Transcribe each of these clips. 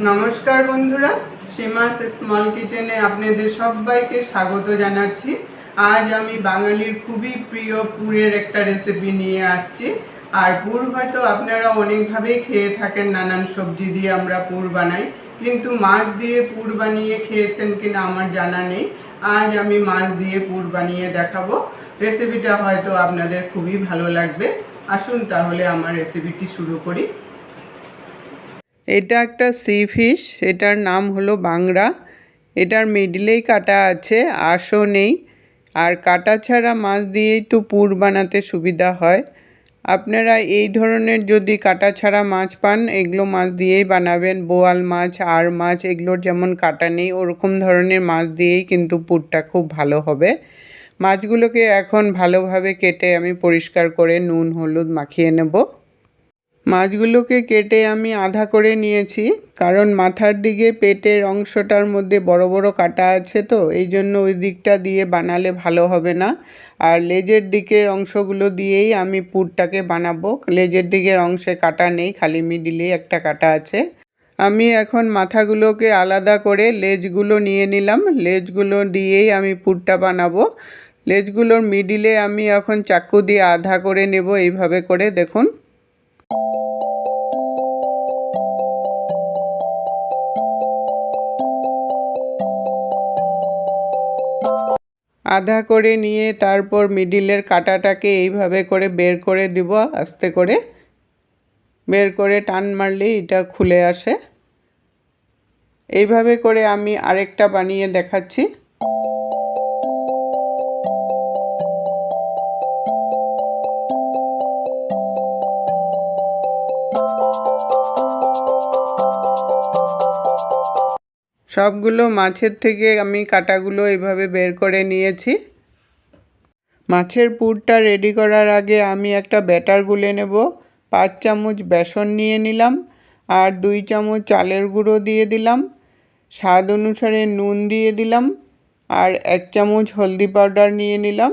নমস্কার বন্ধুরা সীমাস স্মল কিচেনে আপনাদের সবাইকে স্বাগত জানাচ্ছি। আজ আমি বাঙালির খুবই প্রিয় পুরের একটা রেসিপি নিয়ে আসছি। আর পুর হয়তো আপনারা অনেকভাবেই খেয়ে থাকেন, নানান সবজি দিয়ে আমরা পুর বানাই। কিন্তু মাছ দিয়ে পুর বানিয়ে খেয়েছেন কিনা আমার জানা নেই। আজ আমি মাছ দিয়ে পুর বানিয়ে দেখাবো। রেসিপিটা হয়তো আপনাদের খুবই ভালো লাগবে। আসুন তাহলে আমার রেসিপিটি শুরু করি। এটা একটা সি ফিশ এটার নাম হলো বাংরা। এটার মিডলেই কাটা আছে আঁশও নেই। আর কাটা ছাড়া মাছ দিয়েই তো পুর বানাতে সুবিধা হয়। আপনারা এই ধরনের যদি কাটা ছাড়া মাছ পান, এগুলো মাছ দিয়েই বানাবেন। বোয়াল মাছ আর মাছ, এগুলোর যেমন কাটা নেই, ওরকম ধরনের মাছ দিয়েই কিন্তু পুরটা খুব ভালো হবে। মাছগুলোকে এখন ভালোভাবে কেটে আমি পরিষ্কার করে নুন, হলুদ মাখিয়ে নেব। মাছগুলোকে কেটে আমি আধা করে নিয়েছি, কারণ মাথার দিকে পেটের অংশটার মধ্যে বড় বড় কাটা আছে তো, এই জন্য ওই দিকটা দিয়ে বানালে ভালো হবে না। আর লেজের দিকের অংশগুলো দিয়েই আমি পুরটাকে বানাবো। লেজের দিকের অংশে কাটা নেই, খালি মিডিলেই একটা কাটা আছে। আমি এখন মাথাগুলোকে আলাদা করে লেজগুলো নিয়ে নিলাম। লেজগুলো দিয়েই আমি পুরটা বানাবো। লেজগুলোর মিডিলে আমি এখন চাকু দিয়ে আধা করে নেব, এইভাবে করে দেখুন। আধা করে নিয়ে তারপর মিডিলের কাটাটাকে এইভাবে করে বের করে দিব, আস্তে করে। বের করে টান মারলেই এটা খুলে আসে। এইভাবে করে আমি আরেকটা বানিয়ে দেখাচ্ছি। সবগুলো মাছের থেকে আমি কাটাগুলো এভাবে বের করে নিয়েছি। মাছের পুরটা রেডি করার আগে আমি একটা ব্যাটার গুলে নেব। পাঁচ চামচ বেসন নিয়ে নিলাম আর দুই চামচ চালের গুঁড়ো দিয়ে দিলাম। স্বাদ অনুসারে নুন দিয়ে দিলাম আর এক চামচ হলদি পাউডার নিয়ে নিলাম।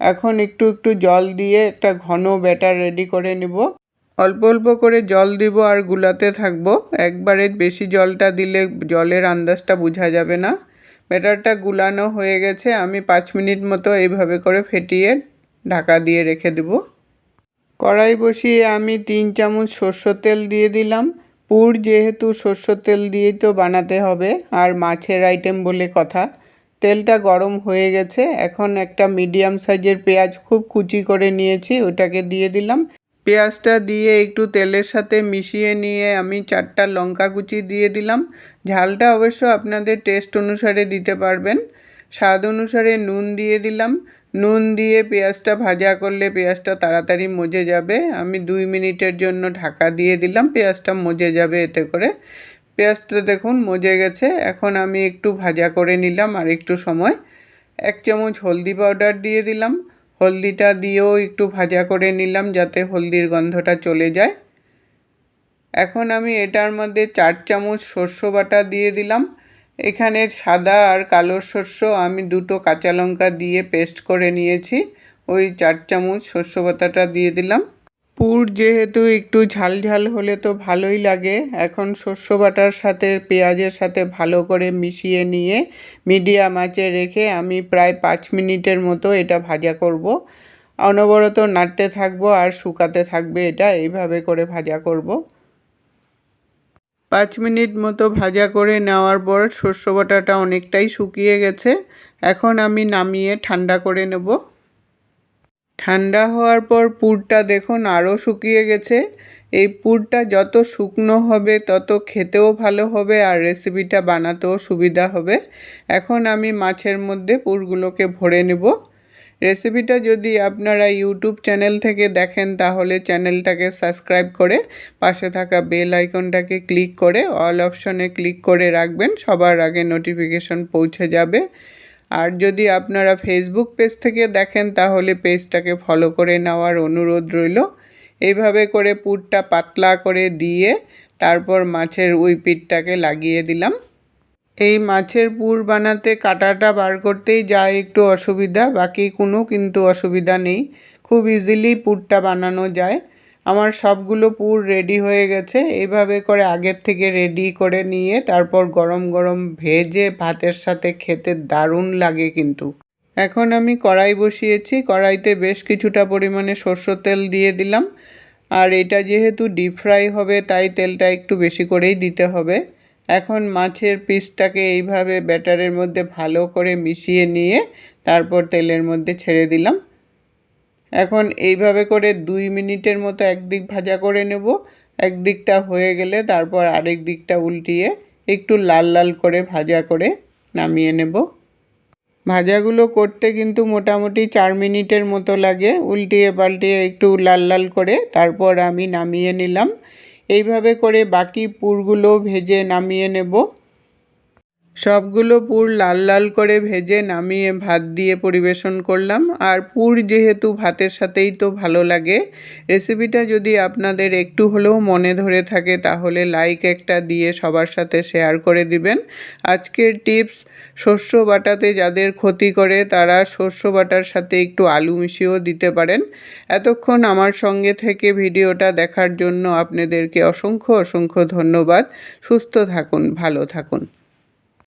এখন একটু একটু জল দিয়ে একটা ঘন ব্যাটার রেডি করে নেব। অল্প অল্প করে জল দিব আর গুলাতে থাকব। একবারে বেশি জলটা দিলে জলের আন্দাজটা বোঝা যাবে না। ব্যাটারটা গুলানো হয়ে গেছে, আমি পাঁচ মিনিট মতো এইভাবে করে ফেটিয়ে ঢাকা দিয়ে রেখে দেব। কড়াই বসিয়ে আমি তিন চামচ সর্ষ তেল দিয়ে দিলাম। পুর যেহেতু সর্ষ তেল দিয়েই তো বানাতে হবে, আর মাছের আইটেম বলে কথা। তেলটা গরম হয়ে গেছে, এখন একটা মিডিয়াম সাইজের পেঁয়াজ খুব কুচি করে নিয়েছি, ওটাকে দিয়ে দিলাম। পেঁয়াজটা দিয়ে একটু তেলের সাথে মিশিয়ে নিয়ে আমি চারটা লঙ্কা কুচি দিয়ে দিলাম। ঝালটা অবশ্য আপনাদের টেস্ট অনুসারে দিতে পারবেন। স্বাদ অনুসারে নুন দিয়ে দিলাম। নুন দিয়ে পেঁয়াজটা ভাজা করলে পেঁয়াজটা তাড়াতাড়ি মজে যাবে। আমি দুই মিনিটের জন্য ঢাকা দিয়ে দিলাম। পেঁয়াজটা মজে যাবে এতে করে। পেঁয়াজটা দেখুন মজে গেছে। এখন আমি একটু ভাজা করে নিলাম আর একটু সময়। এক চামচ হলদি পাউডার দিয়ে দিলাম। হলদিটা দিয়েও একটু ভাজা করে নিলাম যাতে হলদির গন্ধটা চলে যায়। এখন আমি এটার মধ্যে চার চামচ শস্য বাটা দিয়ে দিলাম। এখানে সাদা আর কালো শস্য আমি দুটো কাঁচা লঙ্কা দিয়ে পেস্ট করে নিয়েছি। ওই চার চামচ শস্য বাটাটা দিয়ে দিলাম। পুর যেহেতু একটু ঝাল ঝাল হলে তো ভালোই লাগে, এখন শস্য বাটার সাথে পেঁয়াজের সাথে ভালো করে মিশিয়ে নিয়ে মিডিয়াম আঁচে রেখে আমি প্রায় পাঁচ মিনিটের মতো এটা ভাজা করব। অনবরত নাড়তে থাকব আর শুকাতে থাকবে এটা, এইভাবে করে ভাজা করব। পাঁচ মিনিট মতো ভাজা করে নেওয়ার পর শস্য বাটাটা অনেকটাই শুকিয়ে গেছে, এখন আমি নামিয়ে ঠান্ডা করে নেব। ঠান্ডা হওয়ার পর পুরটা দেখুন আরও শুকিয়ে গেছে। এই পুরটা যত শুকনো হবে, তত খেতেও ভালো হবে আর রেসিপিটা বানাতেও সুবিধা হবে। এখন আমি মাছের মধ্যে পুরগুলোকে ভরে নেব। রেসিপিটা যদি আপনারা ইউটিউব চ্যানেল থেকে দেখেন, তাহলে চ্যানেলটাকে সাবস্ক্রাইব করে পাশে থাকা বেল আইকনটাকে ক্লিক করে অল অপশনে ক্লিক করে রাখবেন। সবার আগে নোটিফিকেশন পৌঁছে যাবে। আর যদি আপনারা ফেসবুক পেজ থেকে দেখেন, তাহলে পেজটাকে ফলো করে নেওয়ার অনুরোধ রইল। এইভাবে করে পুরটা পাতলা করে দিয়ে তারপর মাছের ওই পিঠটাকে লাগিয়ে দিলাম। এই মাছের পুর বানাতে কাটাটা বার করতেই যা একটু অসুবিধা, বাকি কোনো কিন্তু অসুবিধা নেই। খুব ইজিলি পুরটা বানানো যায়। আমার সবগুলো পুর রেডি হয়ে গেছে। এইভাবে করে আগের থেকে রেডি করে নিয়ে তারপর গরম গরম ভেজে ভাতের সাথে খেতে দারুণ লাগে কিন্তু। এখন আমি কড়াই বসিয়েছি। কড়াইতে বেশ কিছুটা পরিমাণে সর্ষের তেল দিয়ে দিলাম। আর এটা যেহেতু ডিপ ফ্রাই হবে, তাই তেলটা একটু বেশি করেই দিতে হবে। এখন মাছের পিসটাকে এইভাবে ব্যাটারের মধ্যে ভালো করে মিশিয়ে নিয়ে তারপর তেলের মধ্যে ছেড়ে দিলাম। এখন এইভাবে করে দুই মিনিটের মতো একদিক ভাজা করে নেব। একদিকটা হয়ে গেলে তারপর আরেক দিকটা উল্টিয়ে একটু লাল লাল করে ভাজা করে নামিয়ে নেব। ভাজাগুলো করতে কিন্তু মোটামুটি চার মিনিটের মতো লাগে। উল্টিয়ে পাল্টিয়ে একটু লাল লাল করে তারপর আমি নামিয়ে নিলাম। এইভাবে করে বাকি পুরগুলো ভেজে নামিয়ে নেব। সবগুলো পুর লাল লাল করে ভেজে নামিয়ে ভাত দিয়ে পরিবেশন করলাম। আর পুর যেহেতু ভাতের সাথেই তো ভালো লাগে রেসিপিটা যদি আপনাদের একটু হলেও মনে ধরে থাকে তাহলে লাইক একটা দিয়ে সবার সাথে শেয়ার করে দিবেন। আজকের টিপস শস্য বাটাতে যাদের ক্ষতি করে তারা শস্য বাটার সাথে একটু আলু মিশিয়েও দিতে পারেন। এতক্ষণ আমার সঙ্গে থেকে ভিডিওটা দেখার জন্য আপনাদেরকে অসংখ্য অসংখ্য ধন্যবাদ। সুস্থ থাকুন, ভালো থাকুন।